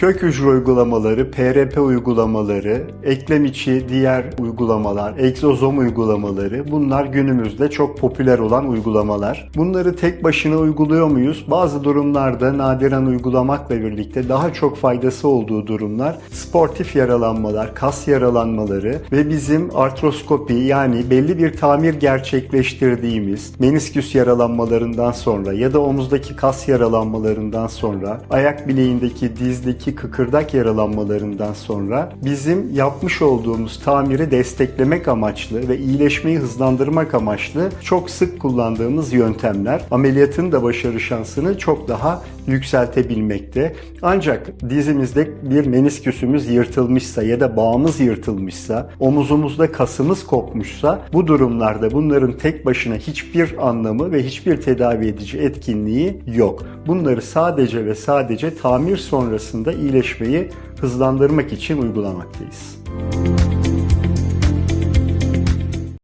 Kök hücre uygulamaları, PRP uygulamaları, eklem içi diğer uygulamalar, egzozom uygulamaları bunlar günümüzde çok popüler olan uygulamalar. Bunları tek başına uyguluyor muyuz? Bazı durumlarda nadiren uygulamakla birlikte daha çok faydası olduğu durumlar sportif yaralanmalar, kas yaralanmaları ve bizim artroskopi yani belli bir tamir gerçekleştirdiğimiz menisküs yaralanmalarından sonra ya da omuzdaki kas yaralanmalarından sonra, ayak bileğindeki, dizdeki kıkırdak yaralanmalarından sonra bizim yapmış olduğumuz tamiri desteklemek amaçlı ve iyileşmeyi hızlandırmak amaçlı çok sık kullandığımız yöntemler ameliyatın da başarı şansını çok daha yükseltebilmekte. Ancak dizimizde bir menisküsümüz yırtılmışsa ya da bağımız yırtılmışsa, omuzumuzda kasımız kopmuşsa bu durumlarda bunların tek başına hiçbir anlamı ve hiçbir tedavi edici etkinliği yok. Bunları sadece ve sadece tamir sonrasında iyileşmeyi hızlandırmak için uygulamaktayız.